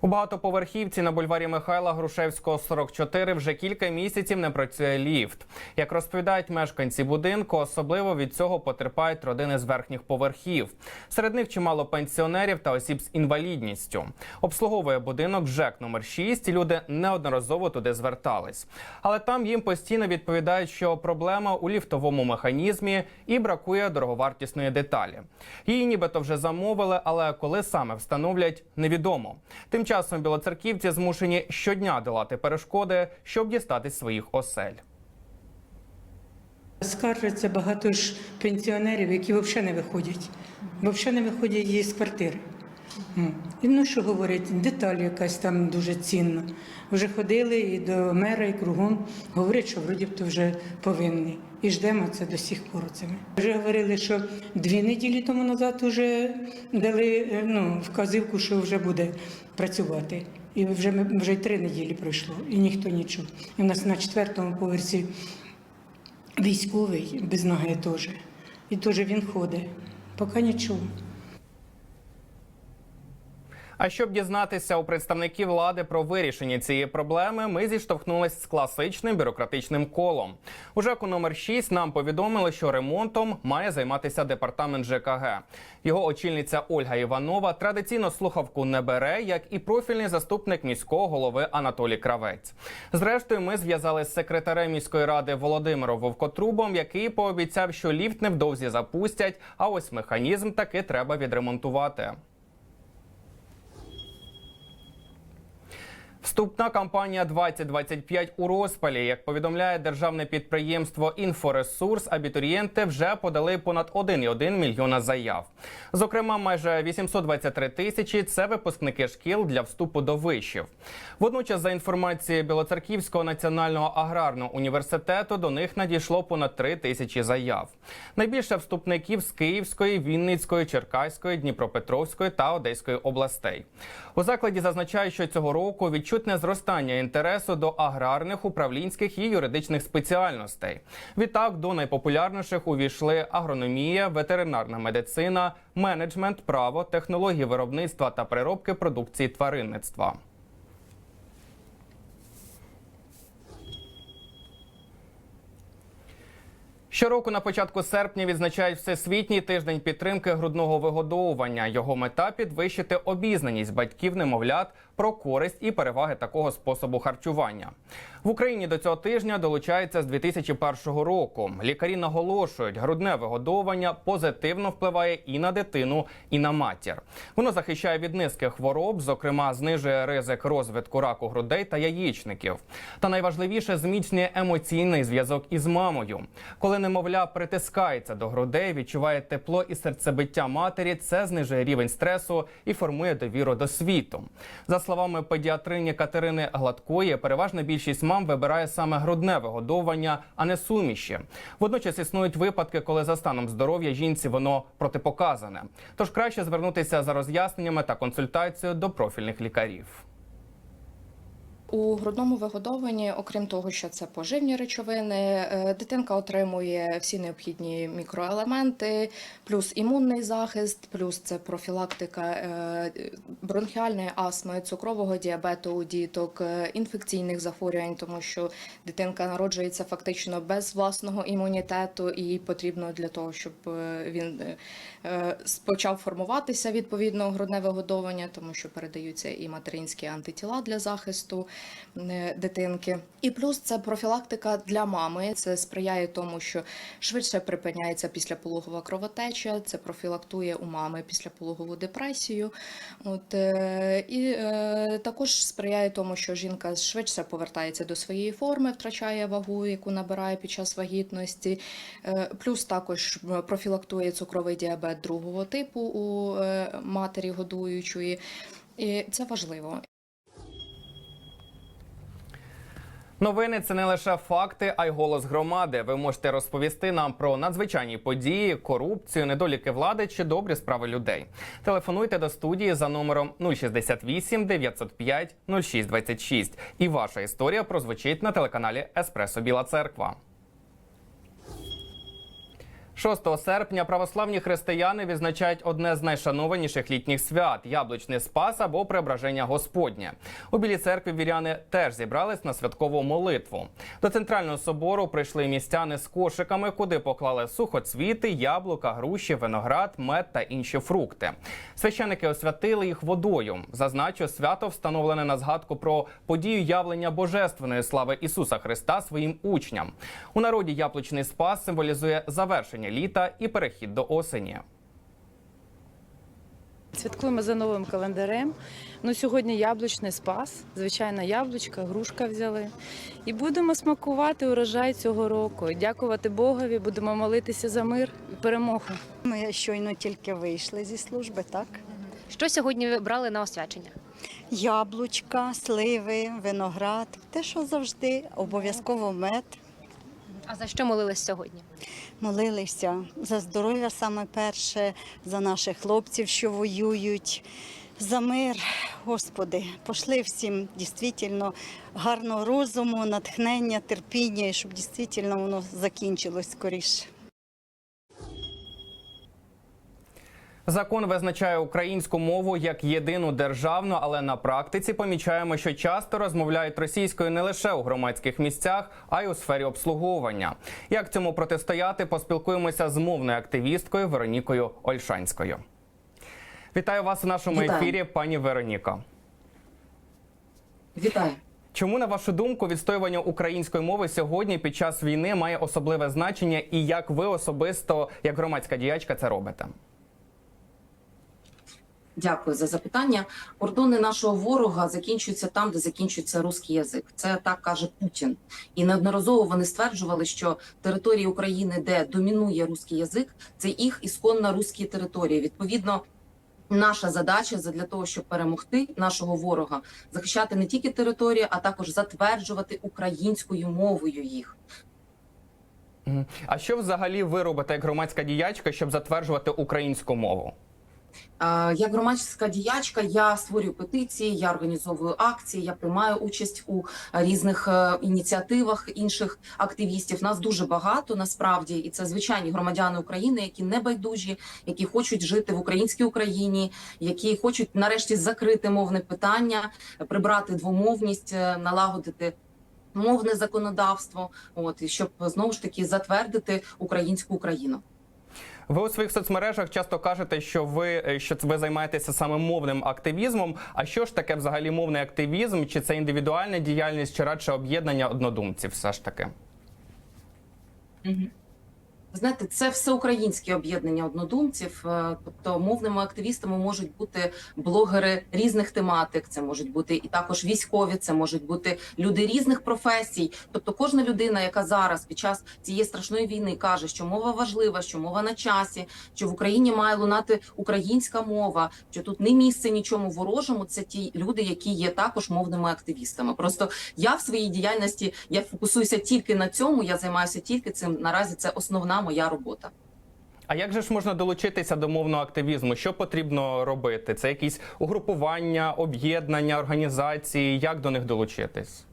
У багатоповерхівці на бульварі Михайла Грушевського 44 вже кілька місяців не працює ліфт. Як розповідають мешканці будинку, особливо від цього потерпають родини з верхніх поверхів. Серед них чимало пенсіонерів та осіб з інвалідністю. Обслуговує будинок ЖЕК номер 6 і люди неодноразово туди звертались. Але там їм постійно відповідають, що проблема у ліфтовому механізмі і бракує дороговартісної деталі. Її нібито вже замовили, але коли саме встановлять, невідомо. Тим часом білоцерківці змушені щодня долати перешкоди, щоб дістатись своїх осель. Скаржаться багато ж пенсіонерів, які взагалі не виходять. Взагалі не виходять із квартири. І ну що говорять, деталь якась там дуже цінна. Вже ходили і до мера, і кругом говорять, що вроді б то вже повинні. І ждемо це до сих пор. Вже говорили, що дві неділі тому назад вже дали е, ну, вказівку, що вже буде працювати. І вже ми вже й три неділі пройшло, і ніхто нічого. І в нас на четвертому поверсі військовий без ноги теж. І теж він ходить. Поки нічого. А щоб дізнатися у представників влади про вирішення цієї проблеми, ми зіштовхнулись з класичним бюрократичним колом. У ЖЕКу номер 6 нам повідомили, що ремонтом має займатися департамент ЖКГ. Його очільниця Ольга Іванова традиційно слухавку не бере, як і профільний заступник міського голови Анатолій Кравець. Зрештою, ми зв'язалися з секретарем міської ради Володимиром Вовкотрубом, який пообіцяв, що ліфт невдовзі запустять. А ось механізм таки треба відремонтувати. Вступна кампанія 2025 у розпалі. Як повідомляє державне підприємство Інфоресурс, абітурієнти вже подали понад 1,1 мільйона заяв. Зокрема, майже 823 тисячі це випускники шкіл для вступу до вишів. Водночас, за інформацією Білоцерківського національного аграрного університету, до них надійшло понад 3 тисячі заяв. Найбільше вступників з Київської, Вінницької, Черкаської, Дніпропетровської та Одеської областей. У закладі зазначають, що цього року відчутне зростання інтересу до аграрних, управлінських і юридичних спеціальностей. Відтак до найпопулярніших увійшли агрономія, ветеринарна медицина, менеджмент, право, технології виробництва та переробки продукції тваринництва. Щороку на початку серпня відзначають всесвітній тиждень підтримки грудного вигодовування. Його мета підвищити обізнаність батьків немовлят про користь і переваги такого способу харчування. В Україні до цього тижня долучається з 2001 року. Лікарі наголошують, грудне вигодовування позитивно впливає і на дитину, і на матір. Воно захищає від низки хвороб, зокрема знижує ризик розвитку раку грудей та яєчників. Та найважливіше зміцнює емоційний зв'язок із мамою. Коли немовля притискається до грудей, відчуває тепло і серцебиття матері. Це знижує рівень стресу і формує довіру до світу. За словами педіатрині Катерини Гладкої, переважна більшість мам вибирає саме грудне вигодовування, а не суміші. Водночас існують випадки, коли за станом здоров'я жінці воно протипоказане. Тож краще звернутися за роз'ясненнями та консультацією до профільних лікарів. У грудному вигодовуванні, окрім того, що це поживні речовини, е, дитинка отримує всі необхідні мікроелементи, плюс імунний захист, плюс це профілактика е, бронхіальної астми, цукрового діабету у діток, е, інфекційних захворювань, тому що дитинка народжується фактично без власного імунітету, і потрібно для того, щоб він почав формуватися відповідно грудне вигодовування, тому що передаються і материнські антитіла для захисту е, дитинки. І плюс це профілактика для мами. Це сприяє тому, що швидше припиняється післяпологова кровотеча, це профілактує у мами післяпологову депресію. От, е, і е, також сприяє тому, що жінка швидше повертається до своєї форми, втрачає вагу, яку набирає під час вагітності. Е, плюс також профілактує цукровий діабет другого типу у е, матері годуючої. І це важливо. Новини це не лише факти, а й голос громади. Ви можете розповісти нам про надзвичайні події, корупцію, недоліки влади чи добрі справи людей. Телефонуйте до студії за номером 068 905 0626. І ваша історія прозвучить на телеканалі Еспресо Біла Церква. 6 серпня православні християни відзначають одне з найшанованіших літніх свят яблучний спас або преображення Господнє. У білій церкві віряни теж зібрались на святкову молитву. До центрального собору прийшли містяни з кошиками, куди поклали сухоцвіти, яблука, груші, виноград, мед та інші фрукти. Священники освятили їх водою. Зазначу, свято встановлене на згадку про подію явлення божественної слави Ісуса Христа своїм учням. У народі яблучний спас символізує завершення літа і перехід до осені. Святкуємо за новим календарем. Ну, сьогодні яблучний спас, звичайно, яблучка, грушка взяли. І будемо смакувати урожай цього року. Дякувати Богові, будемо молитися за мир і перемогу. Ми щойно тільки вийшли зі служби, так? Що сьогодні ви брали на освячення? Яблучка, сливи, виноград, те, що завжди, обов'язково мед. А за що молились сьогодні? Молилися за здоров'я саме перше, за наших хлопців, що воюють, за мир, Господи, пошли всім дійсно гарного розуму, натхнення, терпіння, і щоб дійсно воно закінчилось скоріше. Закон визначає українську мову як єдину державну, але на практиці помічаємо, що часто розмовляють російською не лише у громадських місцях, а й у сфері обслуговування. Як цьому протистояти, поспілкуємося з мовною активісткою Веронікою Ольшанською. Вітаю вас у нашому Вітаю. ефірі, пані Вероніко. Вітаю. Чому на вашу думку відстоювання української мови сьогодні під час війни має особливе значення, і як ви особисто, як громадська діячка, це робите? Дякую за запитання. Кордони нашого ворога закінчуються там, де закінчується русський язик. Це так каже Путін. І неодноразово вони стверджували, що території України, де домінує русський язик, це їх ісконна русські території. Відповідно. Наша задача для того, щоб перемогти нашого ворога, захищати не тільки території, а також затверджувати українською мовою їх. А що взагалі ви робите як громадська діячка, щоб затверджувати українську мову? Е, Як громадська діячка, я створюю петиції, я організовую акції, я приймаю участь у різних е, ініціативах інших активістів. Нас дуже багато насправді, і це звичайні громадяни України, які не байдужі, які хочуть жити в українській Україні, які хочуть нарешті закрити мовне питання, прибрати двомовність, е, налагодити. Мовне законодавство, от і щоб знову ж таки затвердити українську Україну. Ви у своїх соцмережах часто кажете, що ви е, що ви займаєтеся саме мовним активізмом. А що ж таке взагалі мовний активізм? Чи це індивідуальна діяльність, чи радше об'єднання однодумців? Все ж таки. Знаєте, це всеукраїнське об'єднання однодумців. е, Тобто мовними активістами можуть бути блогери різних тематик, це можуть бути і також військові, це можуть бути люди різних професій. Тобто, кожна людина, яка зараз під час цієї страшної війни каже, що мова важлива, що мова на часі, що в Україні має лунати українська мова, що тут не місце нічому ворожому. Це ті люди, які є також мовними активістами. Просто я в своїй діяльності я фокусуюся тільки на цьому. Я займаюся тільки цим. Наразі це основна моя робота. А як же ж можна долучитися до мовного активізму? Що потрібно робити? Це якісь угрупування, об'єднання, організації? Як до них долучитись?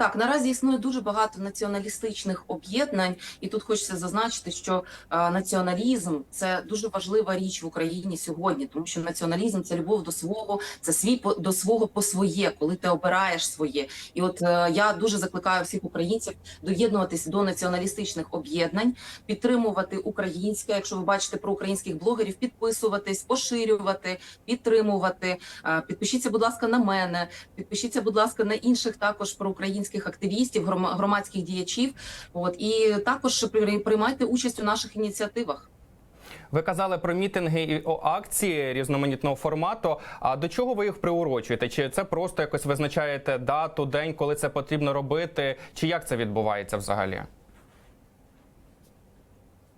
Так, наразі існує дуже багато націоналістичних об'єднань, і тут хочеться зазначити, що е, націоналізм це дуже важлива річ в Україні сьогодні, тому що націоналізм це любов до свого, це свій по- до свого по своє, коли ти обираєш своє. І от е, я дуже закликаю всіх українців доєднуватися до націоналістичних об'єднань, підтримувати українське. Якщо ви бачите про українських блогерів, підписуватись, поширювати, підтримувати. Е, Підпишіться, будь ласка, на мене. Підпишіться, будь ласка, на інших також проукраїнських активістів, грома- громадських діячів. От і також при- приймайте участь у наших ініціативах. Ви казали про мітинги і акції різноманітного формату. А до чого ви їх приурочуєте? Чи це просто якось визначаєте дату, день, коли це потрібно робити? Чи як це відбувається взагалі?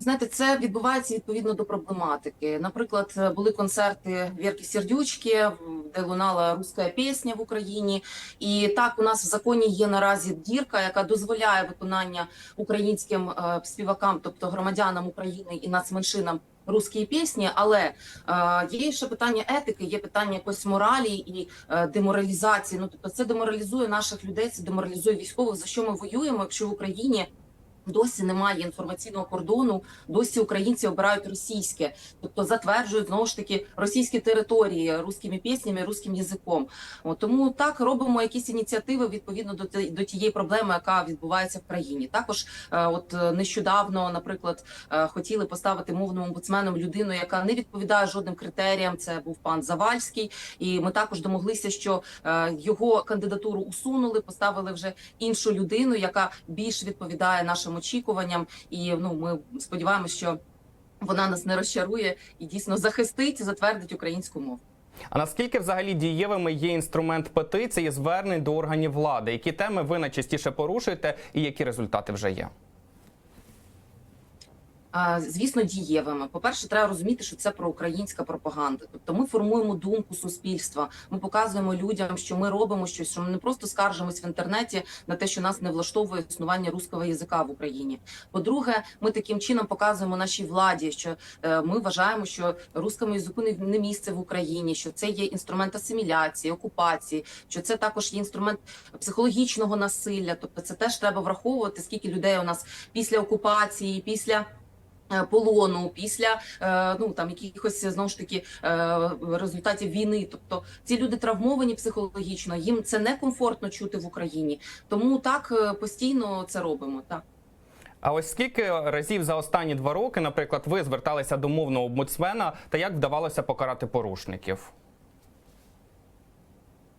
Знаєте, це відбувається відповідно до проблематики. Наприклад, були концерти Вірки Сердючки, де лунала руська пісня в Україні. І так у нас в законі є наразі дірка, яка дозволяє виконання українським е, співакам, тобто громадянам України і нацменшинам. Русські пісні, але е, є ще питання етики, є питання якоїсь моралі і е, деморалізації. Ну тобто, це деморалізує наших людей, це деморалізує військових. За що ми воюємо, якщо в Україні Досі немає інформаційного кордону, досі українці обирають російське, тобто затверджують знову ж таки російські території русскими піснями, русським язиком. От, тому так робимо якісь ініціативи відповідно до до тієї проблеми, яка відбувається в країні. Також е, от е, нещодавно, наприклад, е, хотіли поставити мовним омбудсменом людину, яка не відповідає жодним критеріям. Це був пан Завальський, і ми також домоглися, що його кандидатуру усунули, поставили вже іншу людину, яка більш відповідає нашим очікуванням. І ну ми сподіваємося, що вона нас не розчарує і дійсно захистить, затвердить українську мову. А наскільки взагалі дієвими є інструмент петиції звернень до органів влади? Які теми ви найчастіше порушуєте, і які результати вже є? Звісно, дієвими. По-перше, треба розуміти, що це проукраїнська пропаганда. Тобто ми формуємо думку суспільства. Ми показуємо людям, що ми робимо щось, що ми не просто скаржимось в інтернеті на те, що нас не влаштовує існування руського язика в Україні. По-друге, ми таким чином показуємо нашій владі, що е, ми вважаємо, що рускому язику не місце в Україні, що це є інструмент асиміляції, окупації, що це також є інструмент психологічного насилля. Тобто, це теж треба враховувати, скільки людей у нас після окупації, після. Е, Полону після е, ну там якихось знову ж таки е, результатів війни. Тобто ці люди травмовані психологічно, їм це некомфортно чути в Україні. Тому так постійно це робимо. Так. А ось скільки разів за останні два роки, наприклад, ви зверталися до мовного омбудсмена та як вдавалося покарати порушників?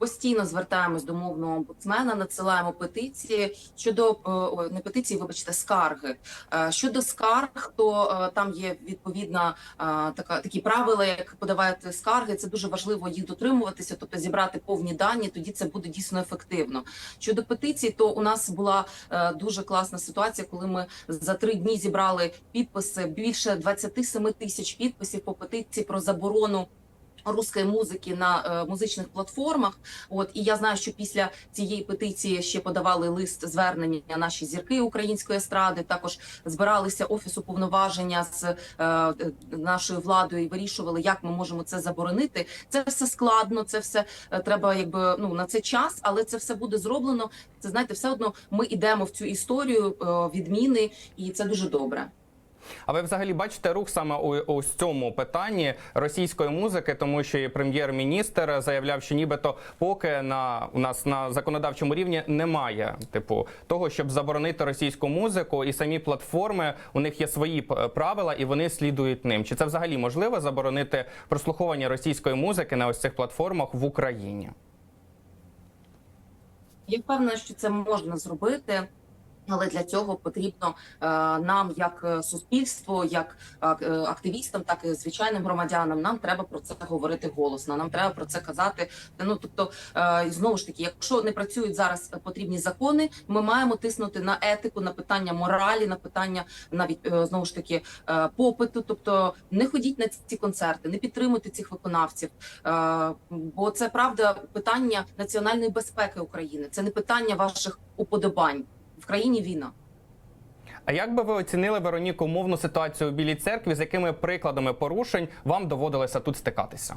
Постійно звертаємось до мовного омбудсмена, надсилаємо петиції щодо е, не петиції, вибачте, скарги. Е, Щодо скарг, то е, там є відповідна така такі правила, як подавати скарги. Це дуже важливо їх дотримуватися, тобто зібрати повні дані. Тоді це буде дійсно ефективно. Щодо петицій, то у нас була дуже класна ситуація, коли ми за три дні зібрали підписи більше 27 тисяч підписів по петиції про заборону. Руської музики на е, музичних платформах, от і я знаю, що після цієї петиції ще подавали лист звернення наші зірки української естради. Також збиралися офісу повноваження з е, нашою владою і вирішували, як ми можемо це заборонити. Це все складно, це все е, треба, якби ну на це час, але це все буде зроблено. Це знаєте, все одно ми йдемо в цю історію е, відміни, і це дуже добре. А ви взагалі бачите рух саме у ось цьому питанні російської музики, тому що прем'єр-міністр заявляв, що нібито поки на у нас на законодавчому рівні немає типу того, щоб заборонити російську музику, і самі платформи у них є свої правила, і вони слідують ним. Чи це взагалі можливо заборонити прослуховування російської музики на ось цих платформах в Україні? Я впевнена, що це можна зробити. Але для цього потрібно е, нам, як е, суспільство, як е, активістам, так і звичайним громадянам, нам треба про це говорити голосно. Нам треба про це казати. Ну тобто, знову ж таки, якщо не працюють зараз потрібні закони, ми маємо тиснути на етику, на питання моралі, на питання навіть знову ж таки попиту. Тобто, не ходіть на ці концерти, не підтримуйте цих виконавців. Бо це правда питання національної безпеки України. Це не питання ваших уподобань. В країні війна. А як би ви оцінили Вероніку мовну ситуацію у Білій церкві, з якими прикладами порушень вам доводилося тут стикатися?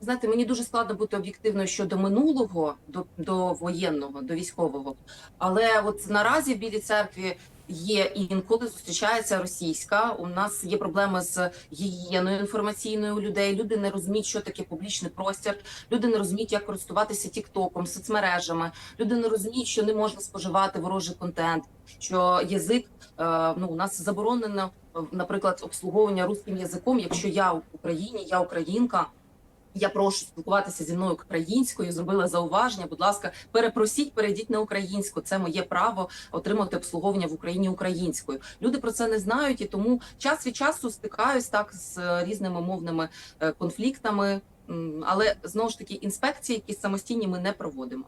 Знаєте, мені дуже складно бути об'єктивною щодо минулого, до, до воєнного, до військового. Але от наразі в Білій церкві є інколи зустрічається російська. У нас є проблеми з гігієною інформаційною у людей. Люди не розуміють, що таке публічний простір. Люди не розуміють, як користуватися тіктоком, соцмережами. Люди не розуміють, що не можна споживати ворожий контент. Що язик е, ну у нас заборонено, наприклад, обслуговування русським язиком. Якщо я в Україні, я українка. Я прошу спілкуватися зі мною українською. Зробила зауваження. Будь ласка, перепросіть, перейдіть на українську. Це моє право отримати обслуговування в Україні українською. Люди про це не знають, і тому час від часу стикаюсь так з е, різними мовними е, конфліктами. Але знову ж таки інспекції, якісь самостійні, ми не проводимо.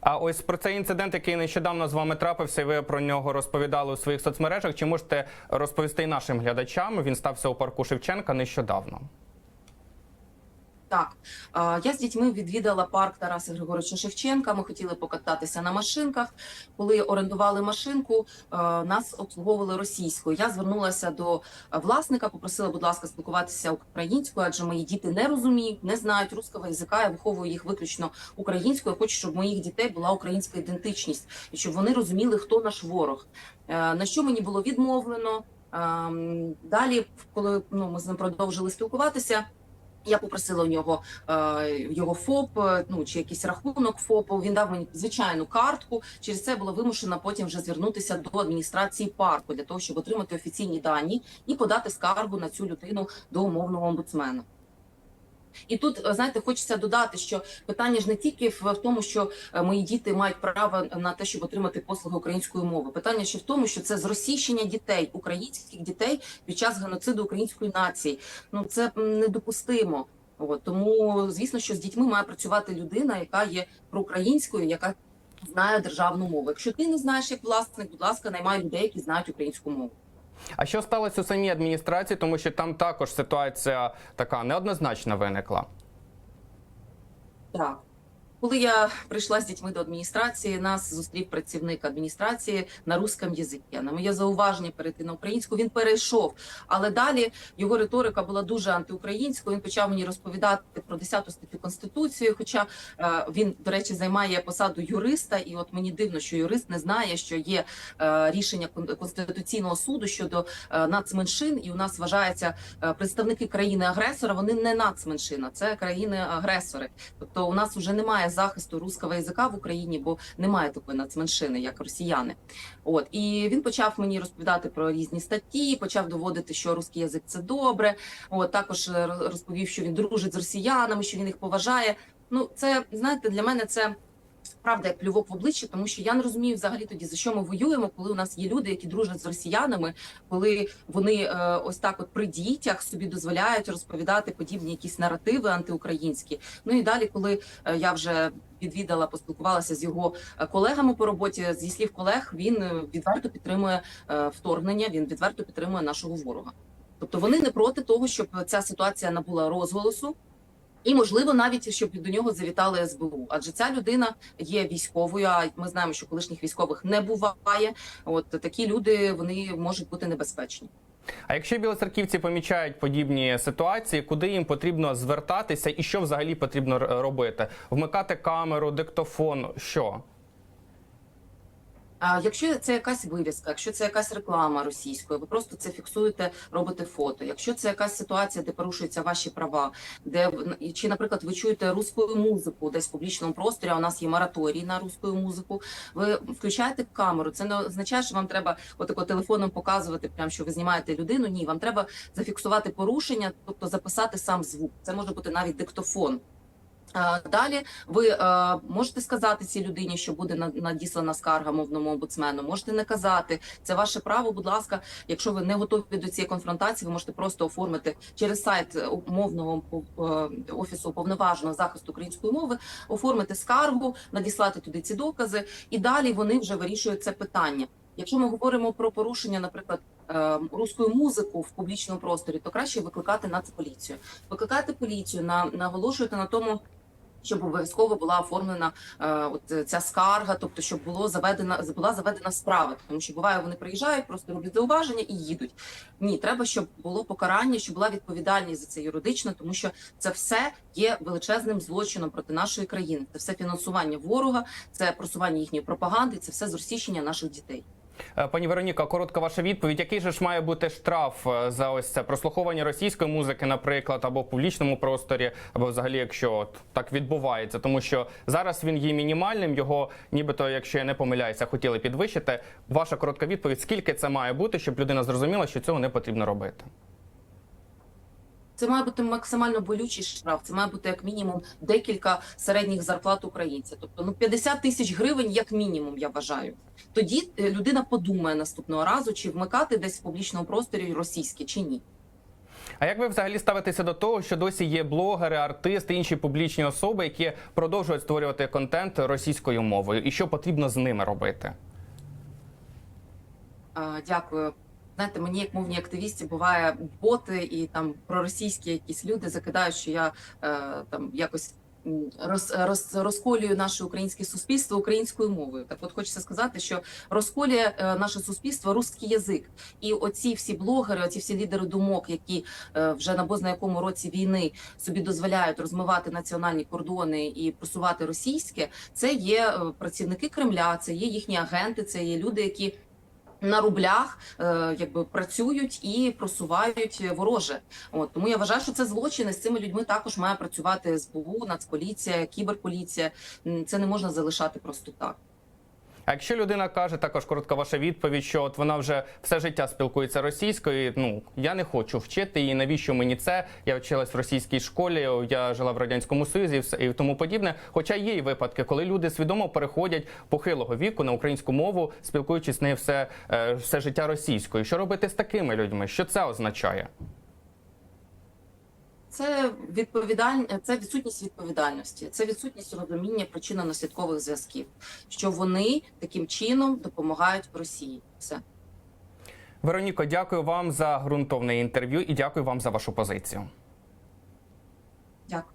А ось про цей інцидент, який нещодавно з вами трапився, і ви про нього розповідали у своїх соцмережах. Чи можете розповісти нашим глядачам? Він стався у парку Шевченка нещодавно. Так, я з дітьми відвідала парк Тараса Григоровича Шевченка. Ми хотіли покататися на машинках. Коли орендували машинку, нас обслуговували російською. Я звернулася до власника, попросила, будь ласка, спілкуватися українською, адже мої діти не розуміють, не знають русского язика. Я виховую їх виключно українською. Я Хочу, щоб моїх дітей була українська ідентичність і щоб вони розуміли, хто наш ворог. На що мені було відмовлено. Далі, коли ну, ми з ним продовжили спілкуватися. Я попросила у нього е, його ФОП, е, ну чи якийсь рахунок ФОПу. Він дав мені звичайну картку. Через це була вимушена потім вже звернутися до адміністрації парку для того, щоб отримати офіційні дані і подати скаргу на цю людину до умовного омбудсмена. І тут е, знаєте, хочеться додати, що питання ж не тільки в, тому, що е, мої діти мають право на те, щоб отримати послуги української мови. Питання ще в тому, що це зросійщення дітей, українських дітей під час геноциду української нації. Ну це недопустимо. От тому, звісно, що з дітьми має працювати людина, яка є проукраїнською, яка знає державну мову. Якщо ти не знаєш як власник, будь ласка, наймай людей, які знають українську мову. А що сталося у самій адміністрації, тому що там також ситуація така неоднозначна виникла. Так. Коли я прийшла з дітьми до адміністрації, нас зустрів працівник адміністрації на русском язикі. На моє зауваження перейти на українську він перейшов. Але далі його риторика була дуже антиукраїнською. Він почав мені розповідати про 10 статтю конституції. Хоча е, він, до речі, займає посаду юриста, і от мені дивно, що юрист не знає, що є е, рішення Кон- конституційного суду щодо е, нацменшин, і у нас вважається е, представники країни-агресора. Вони не нацменшина, це країни-агресори. Тобто, у нас вже немає захисту руського язика в Україні, бо немає такої нацменшини, як росіяни. От і він почав мені розповідати про різні статті, почав доводити, що русський язик це добре. От також е, розповів, що він дружить з росіянами, що він їх поважає. Ну, це знаєте, для мене це. Правда, як плювок в обличчя, тому що я не розумію взагалі тоді за що ми воюємо, коли у нас є люди, які дружать з росіянами, коли вони е, ось так, от при дітях собі дозволяють розповідати подібні якісь наративи антиукраїнські. Ну і далі, коли е, я вже відвідала, поспілкувалася з його е, колегами по роботі, зі слів колег, він е, відверто підтримує е, вторгнення, він відверто підтримує нашого ворога. Тобто вони не проти того, щоб ця ситуація набула розголосу. І можливо навіть щоб до нього завітали СБУ, адже ця людина є військовою. А ми знаємо, що колишніх військових не буває. От такі люди вони можуть бути небезпечні. А якщо білоцерківці помічають подібні ситуації, куди їм потрібно звертатися і що взагалі потрібно робити? Вмикати камеру, диктофон, що? А якщо це якась вивіска, якщо це якась реклама російською, ви просто це фіксуєте, робите фото. Якщо це якась ситуація, де порушуються ваші права, де чи, наприклад, ви чуєте руську музику десь в публічному просторі, а у нас є мораторій на руську музику. Ви включаєте камеру. Це не означає, що вам треба отако телефоном показувати, прям що ви знімаєте людину. Ні, вам треба зафіксувати порушення, тобто записати сам звук. Це може бути навіть диктофон. Далі ви е, можете сказати цій людині, що буде на- надіслана скарга мовному омбудсмену. Можете не казати. Це ваше право. Будь ласка, якщо ви не готові до цієї конфронтації, ви можете просто оформити через сайт е, мовного е, офісу уповноваженого захисту української мови, оформити скаргу, надіслати туди ці докази, і далі вони вже вирішують це питання. Якщо ми говоримо про порушення, наприклад, е, руською музику в публічному просторі, то краще викликати нацполіцію. Викликати поліцію, на наголошуєте на тому. Щоб обов'язково була оформлена е, от ця скарга, тобто щоб було заведена була заведена справа, тому що буває, вони приїжджають, просто роблять зауваження і їдуть. Ні, треба, щоб було покарання, щоб була відповідальність за це юридично, тому що це все є величезним злочином проти нашої країни. Це все фінансування ворога, це просування їхньої пропаганди, це все зросійщення наших дітей. Е, Пані Вероніка, коротка ваша відповідь. Який же ж має бути штраф е, за ось це прослуховування російської музики, наприклад, або в публічному просторі, або взагалі, якщо от так відбувається, тому що зараз він є мінімальним. Його, нібито, якщо я не помиляюся, хотіли підвищити. Ваша коротка відповідь: скільки це має бути, щоб людина зрозуміла, що цього не потрібно робити? Це має бути максимально болючий штраф. Це має бути як мінімум декілька середніх зарплат українця. Тобто ну 50 тисяч гривень, як мінімум, я вважаю. Тоді е, людина подумає наступного разу, чи вмикати десь в публічному просторі російське чи ні. А як ви взагалі ставитеся до того, що досі є блогери, артисти, інші публічні особи, які продовжують створювати контент російською мовою, і що потрібно з ними робити? Дякую. Знаєте, мені як мовній активісті буває боти і там проросійські якісь люди закидають, що я е, там якось роз, роз, розколюю наше українське суспільство українською мовою. Так, от хочеться сказати, що розколює е, наше суспільство русський язик, і оці всі блогери, оці всі лідери думок, які е, вже на бозна якому році війни собі дозволяють розмивати національні кордони і просувати російське, це є е, працівники Кремля, це є їхні агенти, це є люди, які на рублях е, якби працюють і просувають вороже. От тому я вважаю, що це злочин. і З цими людьми також має працювати СБУ, Нацполіція, кіберполіція. Це не можна залишати просто так. А якщо людина каже, також коротка ваша відповідь, що от вона вже все життя спілкується російською. Ну я не хочу вчити її. Навіщо мені це? Я вчилась в російській школі, я жила в радянському союзі і тому подібне. Хоча є й випадки, коли люди свідомо переходять похилого віку на українську мову, спілкуючись з нею все, е, все життя російською. Що робити з такими людьми? Що це означає? Це відповідаль... це відсутність відповідальності, це відсутність розуміння причинно-наслідкових зв'язків, що вони таким чином допомагають Росії. Все. Вероніко, дякую вам за ґрунтовне інтерв'ю і дякую вам за вашу позицію. Дякую.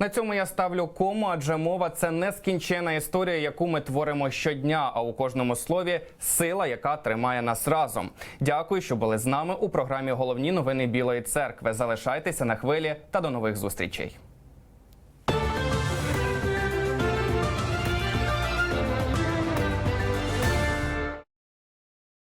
На цьому я ставлю кому, адже мова це нескінчена історія, яку ми творимо щодня. А у кожному слові сила, яка тримає нас разом. Дякую, що були з нами у програмі Головні новини Білої церкви. Залишайтеся на хвилі та до нових зустрічей.